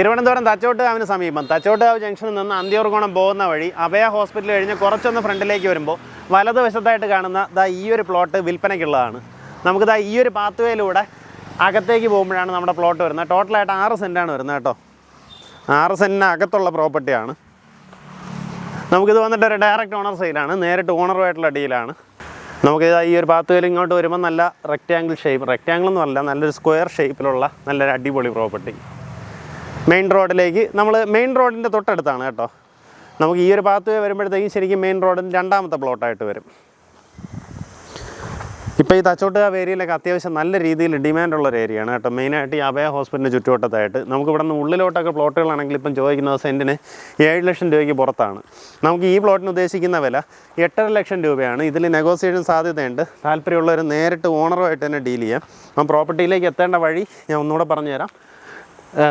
തിരുവനന്തപുരം തച്ചോട്ടുകാവിന് സമീപം തച്ചോട്ടുകാവ് ജംഗ്ഷനിൽ നിന്ന് അന്തിയൂർകോണം പോകുന്ന വഴി അഭയ ഹോസ്പിറ്റൽ കഴിഞ്ഞ് കുറച്ചൊന്ന് ഫ്രണ്ടിലേക്ക് വരുമ്പോൾ വലതുവശത്തായിട്ട് കാണുന്ന ദാ ഈ ഒരു പ്ലോട്ട് വിൽപ്പനയ്ക്കുള്ളതാണ്. നമുക്ക് ദാ ഈ ഒരു പാത്വേയിലൂടെ അകത്തേക്ക് പോകുമ്പോഴാണ് നമ്മുടെ പ്ലോട്ട് വരുന്നത്. ടോട്ടലായിട്ട് ആറ് സെന്റാണ് വരുന്നത് കേട്ടോ. ആറ് സെന്റിന് അകത്തുള്ള പ്രോപ്പർട്ടിയാണ്. നമുക്കിത് വന്നിട്ട് ഒരു ഡയറക്റ്റ് ഓണർ സെയിലാണ് നേരിട്ട് ഓണറുമായിട്ടുള്ള ഡീലാണ്. നമുക്ക് ഈ ഒരു പാത്തുവേൽ ഇങ്ങോട്ട് വരുമ്പോൾ നല്ല റെക്റ്റാങ്കിൾ ഷേപ്പ് റെക്റ്റാങ്കിൾ എന്ന് അല്ല നല്ലൊരു സ്ക്വയർ ഷേപ്പിലുള്ള നല്ലൊരു അടിപൊളി പ്രോപ്പർട്ടി മെയിൻ റോഡിലേക്ക് നമ്മൾ മെയിൻ റോഡിന്റെ തൊട്ടടുത്താണ് കേട്ടോ. നമുക്ക് ഈ ഒരു പാത്ത് വരുമ്പോഴത്തേക്കും ശരിക്കും മെയിൻ റോഡിന്റെ രണ്ടാമത്തെ പ്ലോട്ടായിട്ട് വരും. ഇപ്പോൾ ഈ തച്ചോട്ടുകാവ് ഏരിയയിലൊക്കെ അത്യാവശ്യം നല്ല രീതിയിൽ ഡിമാൻഡുള്ള ഒരു ഏരിയയാണ് കേട്ടോ. മെയിനായിട്ട് ഈ അഭയ ഹോസ്പിറ്റലിന്റെ ചുറ്റുവട്ടത്തായിട്ട്. നമുക്ക് ഇവിടെ നിന്ന് ഉള്ളിലോട്ടൊക്കെ പ്ലോട്ടുകളാണെങ്കിൽ ഇപ്പം ചോദിക്കുന്നത് സെന്റിന് ഏഴ് ലക്ഷം രൂപയ്ക്ക് പുറത്താണ്. നമുക്ക് ഈ പ്ലോട്ടിന് ഉദ്ദേശിക്കുന്ന വില എട്ടര ലക്ഷം രൂപയാണ്. ഇതിൽ നെഗോസിയേഷൻ സാധ്യതയുണ്ട്. താല്പര്യമുള്ളവർ നേരിട്ട് ഓണറുമായിട്ട് തന്നെ ഡീൽ ചെയ്യാം. അപ്പം പ്രോപ്പർട്ടിയിലേക്ക് എത്തേണ്ട വഴി ഞാൻ ഒന്നുകൂടെ പറഞ്ഞുതരാം.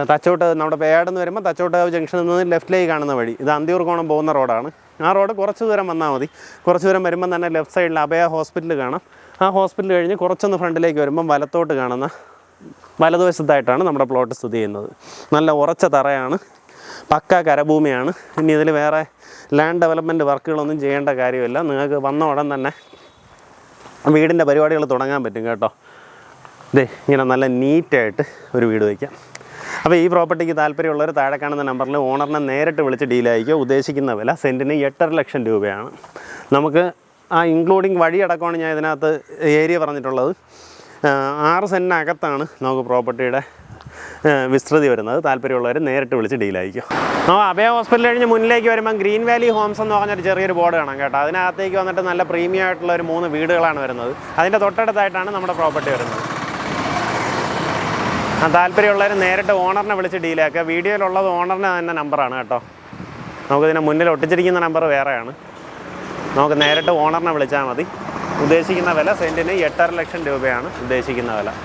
തച്ചോട്ട് നമ്മുടെ പേടെന്ന് വരുമ്പോൾ തച്ചോട്ടാവ് ജംഗ്ഷനിൽ നിന്ന് ലെഫ്റ്റിലേക്ക് കാണുന്ന വഴി. ഇത് അന്തിയൂർക്കോണം പോകുന്ന റോഡാണ്. ആ റോഡ് കുറച്ച് ദൂരം വന്നാൽ മതി. കുറച്ച് ദൂരം വരുമ്പോൾ തന്നെ ലെഫ്റ്റ് സൈഡിൽ അഭയ ഹോസ്പിറ്റൽ കാണാം. ആ ഹോസ്പിറ്റൽ കഴിഞ്ഞ് കുറച്ചൊന്ന് ഫ്രണ്ടിലേക്ക് വരുമ്പം വലത്തോട്ട് കാണുന്ന വലതുവശത്തായിട്ടാണ് നമ്മുടെ പ്ലോട്ട് സ്ഥിതി ചെയ്യുന്നത്. നല്ല ഉറച്ച തറയാണ്. പക്ക കരഭൂമിയാണ്. ഇനി ഇതിൽ വേറെ ലാൻഡ് ഡെവലപ്മെന്റ് വർക്കുകളൊന്നും ചെയ്യേണ്ട കാര്യമില്ല. നിങ്ങൾക്ക് വന്ന ഉടൻ തന്നെ വീടിന്റെ പരിപാടികൾ തുടങ്ങാൻ പറ്റും കേട്ടോ. ഇതേ ഇങ്ങനെ നല്ല നീറ്റായിട്ട് ഒരു വീട് വയ്ക്കാം അപ്പോൾ ഈ പ്രോപ്പർട്ടിക്ക് താല്പര്യമുള്ളവർ താഴെ കാണുന്ന നമ്പറിൽ ഓണറിനെ നേരിട്ട് വിളിച്ച് ഡീലായിരിക്കും ഉദ്ദേശിക്കുന്ന വില സെന്റിന് എട്ടര ലക്ഷം രൂപയാണ്. നമുക്ക് ആ ഇൻക്ലൂഡിങ് വഴി അടക്കമാണ് ഞാൻ ഇതിനകത്ത് ഏരിയ പറഞ്ഞിട്ടുള്ളത്. ആറ് സെന്റിനകത്താണ് നമുക്ക് പ്രോപ്പർട്ടിയുടെ വിസ്തൃതി വരുന്നത്. താല്പര്യമുള്ളവർ നേരിട്ട് വിളിച്ച് ഡീലായിരിക്കും അപ്പോൾ അഭയ ഹോസ്പിറ്റൽ കഴിഞ്ഞ് മുന്നിലേക്ക് വരുമ്പം ഗ്രീൻ വാലി ഹോംസ് എന്ന് പറഞ്ഞൊരു ചെറിയൊരു ബോർഡ് കാണാം കേട്ടോ. അതിനകത്തേക്ക് വന്നിട്ട് നല്ല പ്രീമിയം ആയിട്ടുള്ള ഒരു മൂന്ന് വീടുകളാണ് വരുന്നത്. അതിന്റെ തൊട്ടടുത്തായിട്ടാണ് നമ്മുടെ പ്രോപ്പർട്ടി വരുന്നത്. താല്പര്യമുള്ളവർ നേരിട്ട് ഓണറിനെ വിളിച്ച് ഡീലാക്കുക വീഡിയോയിലുള്ളത് ഓണറിന് തന്നെ നമ്പറാണ് കേട്ടോ. നമുക്കിതിന് മുന്നിൽ ഒട്ടിച്ചിരിക്കുന്ന നമ്പർ വേറെയാണ്. നമുക്ക് നേരിട്ട് ഓണറിനെ വിളിച്ചാൽ മതി. ഉദ്ദേശിക്കുന്ന വില സെന്റിന് എട്ടര ലക്ഷം രൂപയാണ് ഉദ്ദേശിക്കുന്ന വില.